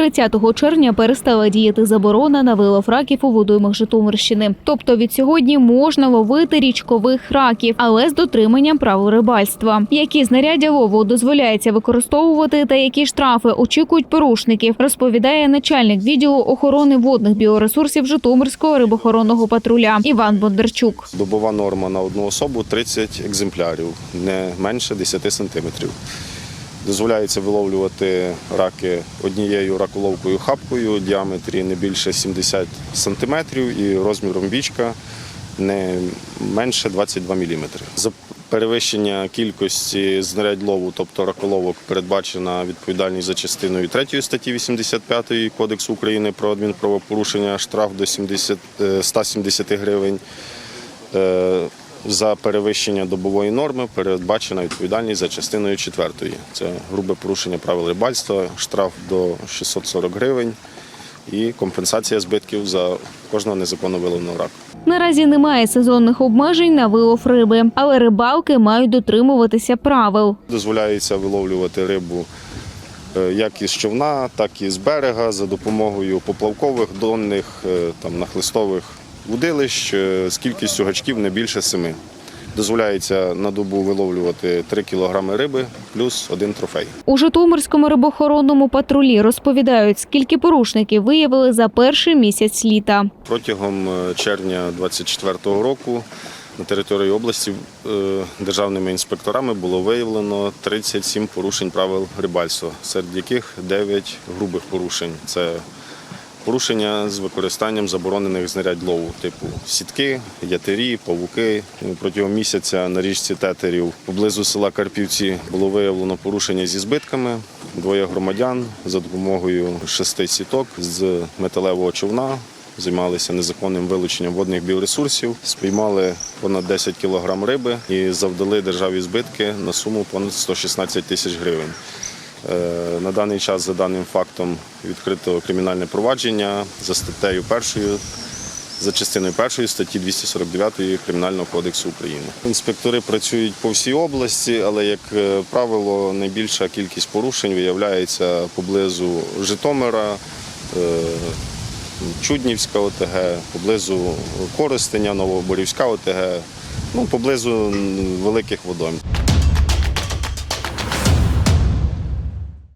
30 червня перестала діяти заборона на вилов раків у водоймах Житомирщини. Тобто від сьогодні можна ловити річкових раків, але з дотриманням правил рибальства. Які знаряддя лову дозволяється використовувати та які штрафи очікують порушників, розповідає начальник відділу охорони водних біоресурсів Житомирського рибохоронного патруля Іван Бондарчук. Добова норма на одну особу 30 екземплярів, не менше 10 сантиметрів. Дозволяється виловлювати раки однією раколовкою хапкою діаметрі не більше 70 сантиметрів і розміром вічка не менше 22 мм. За перевищення кількості знарядь лову, тобто раколовок, передбачена відповідальність за частиною 3 статті 85 Кодексу України про адмінправопорушення штраф до 70, е, 170 гривень. За перевищення добової норми передбачена відповідальність за частиною 4. Це грубе порушення правил рибальства, штраф до 640 гривень і компенсація збитків за кожного незаконно виловленого раку. Наразі немає сезонних обмежень на вилов риби, але рибалки мають дотримуватися правил. Дозволяється виловлювати рибу е, як із човна, так і з берега за допомогою поплавкових, донних, е, там, нахлистових удилищ е, з кількістю гачків не більше семи. Дозволяється на добу виловлювати 3 кг риби плюс один трофей. У Житомирському рибохоронному патрулі розповідають, скільки порушників виявили за перший місяць літа. Протягом е, червня 2024 року на території області е, державними інспекторами було виявлено 37 порушень правил рибальства, серед яких 9 грубих порушень. Це порушення з використанням заборонених знарядь лову, типу сітки, ятирі, павуки. Протягом місяця на річці Тетерів поблизу села Карпівці було виявлено порушення зі збитками. Двоє громадян за допомогою шести сіток з металевого човна займалися незаконним вилученням водних біоресурсів, спіймали понад 10 кілограм риби і завдали державі збитки на суму понад 116 тисяч гривень. Е, На даний час за даним фактом відкрито кримінальне провадження за статтею першою. За частиною першої статті 249 Кримінального кодексу України. Інспектори працюють по всій області, але, як е, правило, найбільша кількість порушень виявляється поблизу Житомира, е, Чуднівська ОТГ, поблизу Коростеня, Новоборівська ОТГ, ну, поблизу великих водойм.